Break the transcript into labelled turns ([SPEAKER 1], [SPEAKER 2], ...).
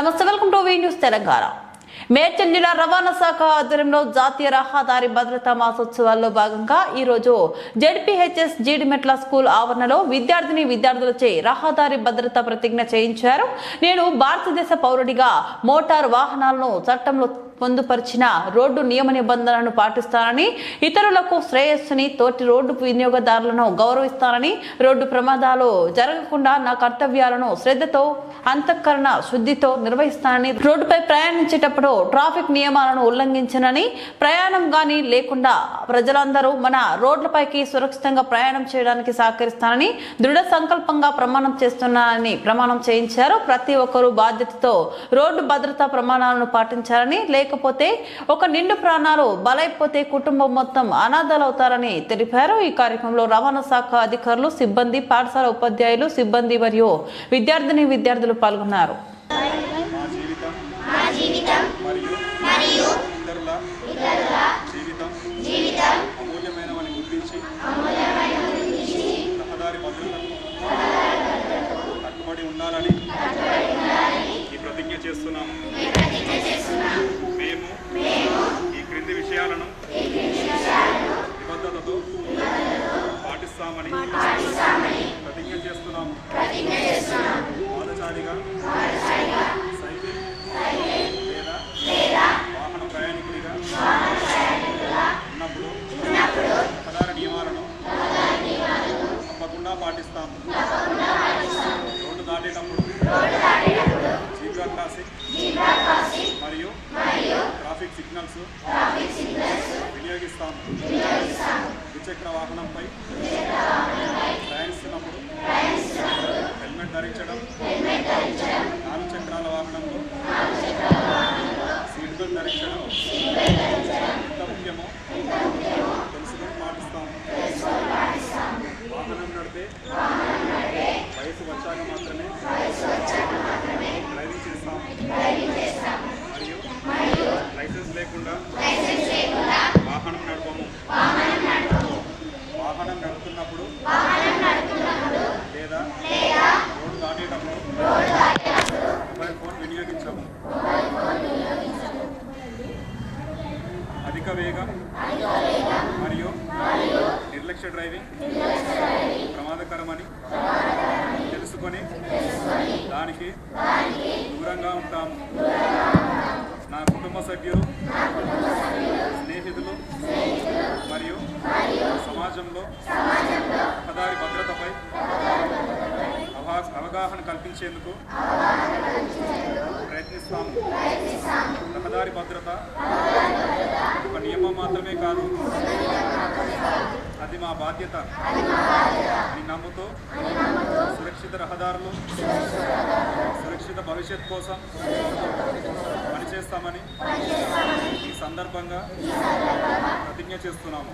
[SPEAKER 1] నమస్తే welcome to V news Telangana. Medchal జిల్లా రవాణా శాఖ ఆధ్వర్యంలో జాతీయ రహదారి భద్రతా మాసోత్సవాల్లో భాగంగా ఈరోజు జెడ్పీహెచ్ఎస్ జీడిమెట్ల స్కూల్ ఆవరణలో విద్యార్థిని విద్యార్థులచే రహదారి భద్రతా ప్రతిజ్ఞ చేయించారు. నేను భారతదేశ పౌరుడిగా మోటార్ వాహనాలను చట్టంలో పొందుపరిచిన రోడ్డు నియమ నిబంధనలను పాటిస్తానని ఇతరులకు శ్రేయస్సుని తోటి రోడ్డు వినియోగదారులను గౌరవిస్తానని రోడ్డు ప్రమాదాలు జరగకుండా నా కర్తవ్యాలను శ్రద్ధతో అంతఃకరణ శుద్ధితో నిర్వహిస్తానని రోడ్డుపై ప్రయాణించేటప్పుడు ట్రాఫిక్ నియమాలను ఉల్లంఘించనని ప్రయాణం గాని లేకుండా ప్రజలందరూ మన రోడ్లపైకి సురక్షితంగా ప్రయాణం చేయడానికి సహకరిస్తానని దృఢ సంకల్పంగా ప్రమాణం చేస్తున్నానని ప్రమాణం చేయించారు. ప్రతి ఒక్కరూ బాధ్యతతో రోడ్డు భద్రతా ప్రమాణాలను పాటించాలని లేక లేకపోతే ఒక నిండు ప్రాణాలు బలైపోతే కుటుంబం మొత్తం అనాథలవుతారని తెలిపారు. ఈ కార్యక్రమంలో రవాణా శాఖ అధికారులు సిబ్బంది పాఠశాల ఉపాధ్యాయులు సిబ్బంది మరియు విద్యార్థిని విద్యార్థులు పాల్గొన్నారు.
[SPEAKER 2] ఉండాలని జీవితం మరియు ఇతరుల జీవితం అమూల్యమైనవని గుర్తించి రహదారి భద్రతకు కట్టుబడి ఉండాలని ఈ ప్రతిజ్ఞ చేస్తున్నాము మేము ఈ క్రింది విషయాలను నిబద్ధతతో పాటిస్తామని ప్రతిజ్ఞ చేస్తున్నాము పాదచారిగా సైకిల్ లేదా వాహన ప్రయాణికుడిగా ఉన్నప్పుడు రహదారి నియమాలను పాటిస్తాం రోడ్డు దాటేటప్పుడు జీబ్రా క్రాసింగ్ మరియు ట్రాఫిక్ సిగ్నల్స్ వినియోగిస్తాం ద్విచక్ర వాహనంపై ప్రయాణిస్తున్నప్పుడు హెల్మెట్ ధరించడం నాలుగు చక్ర అధిక వేగం మరియు నిర్లక్ష్య డ్రైవింగ్ ప్రమాదకరమని తెలుసుకొని దానికి దూరంగా ఉంటాము. నా కుటుంబ సభ్యులు స్నేహితులు మరియు సమాజంలో రహదారి భద్రతపై అవగాహన కల్పించేందుకు ప్రయత్నిస్తాము. రహదారి భద్రత ఒక నియమం మాత్రమే కాదు. అది మా బాధ్యత. అని నమ్ముతూ సురక్షిత రహదారులు సురక్షిత భవిష్యత్ కోసం పనిచేస్తామని ఈ సందర్భంగా ప్రతిజ్ఞ చేస్తున్నాము.